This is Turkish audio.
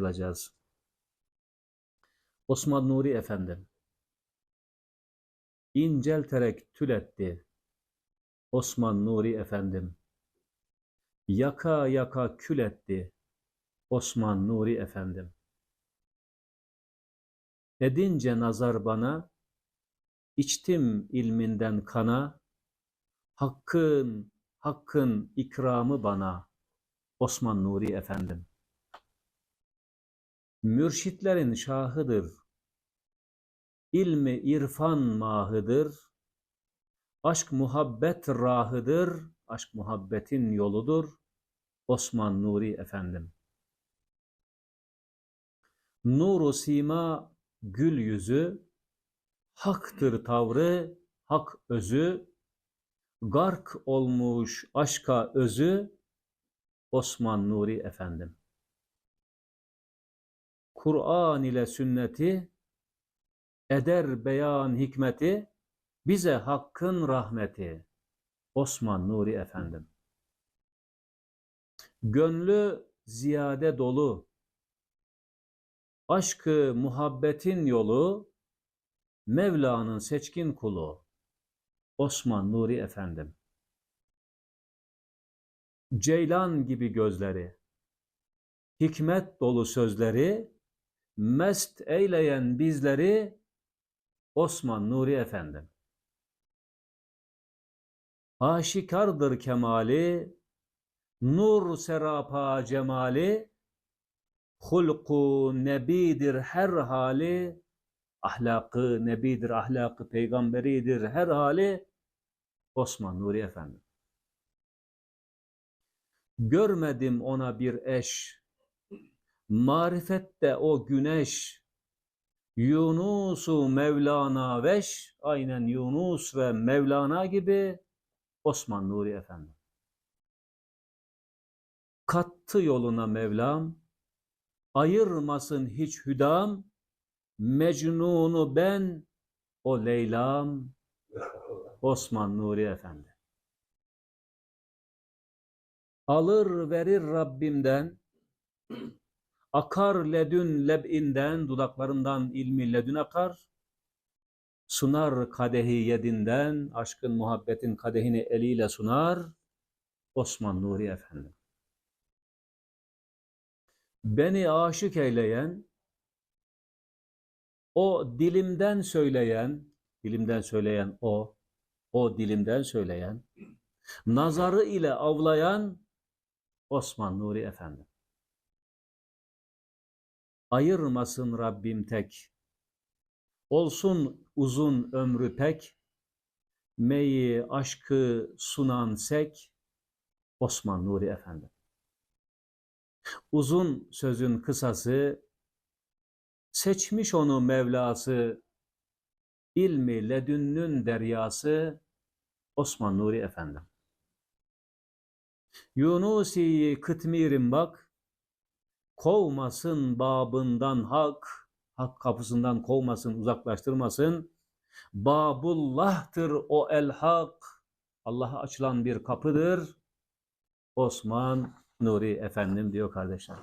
olacağız. Osman Nuri Efendim incelterek tül etti. Osman Nuri Efendim yaka yaka kül etti. Osman Nuri Efendim edince nazar bana içtim ilminden kana hakkın hakkın ikramı bana Osman Nuri Efendim mürşitlerin şahıdır. İlmi irfan mahıdır. Aşk muhabbet rahıdır. Aşk muhabbetin yoludur. Osman Nuri Efendim. Nuru sima gül yüzü, haktır tavrı, hak özü, gark olmuş aşka özü, Osman Nuri Efendim. Kur'an ile sünneti, eder beyan hikmeti, bize hakkın rahmeti. Osman Nuri Efendim. Gönlü ziyade dolu, aşkı muhabbetin yolu, Mevla'nın seçkin kulu. Osman Nuri Efendim. Ceylan gibi gözleri, hikmet dolu sözleri, mest eyleyen bizleri Osman Nuri Efendim. Aşikardır kemali, nur serapa cemali, hulku nebidir her hali, ahlakı nebidir, ahlakı peygamberidir her hali, Osman Nuri Efendim. Görmedim ona bir eş, marifette o güneş, Yunus'u Mevlana veş, aynen Yunus ve Mevlana gibi Osman Nuri Efendi. Kattı yoluna Mevlam, ayırmasın hiç hüdam, Mecnun'u ben, o Leyla'm, Osman Nuri Efendi. Alır verir Rabbimden, akar ledün leb'inden, dudaklarından ilmi ledün akar, sunar kadehi yedinden, aşkın muhabbetin kadehini eliyle sunar, Osman Nuri Efendi. Beni aşık eyleyen, o dilimden söyleyen, dilimden söyleyen o, o dilimden söyleyen, nazarı ile avlayan Osman Nuri Efendi. Ayırmasın Rabbim tek, olsun uzun ömrü pek, meyi aşkı sunan sek, Osman Nuri Efendi. Uzun sözün kısası, seçmiş onu Mevlası, ilmi ledünnün deryası, Osman Nuri Efendi. Yunusi kıtmirim bak, kovmasın babından hak, hak kapısından kovmasın, uzaklaştırmasın. Babullah'tır o el hak, Allah'a açılan bir kapıdır. Osman Nuri efendim diyor kardeşler.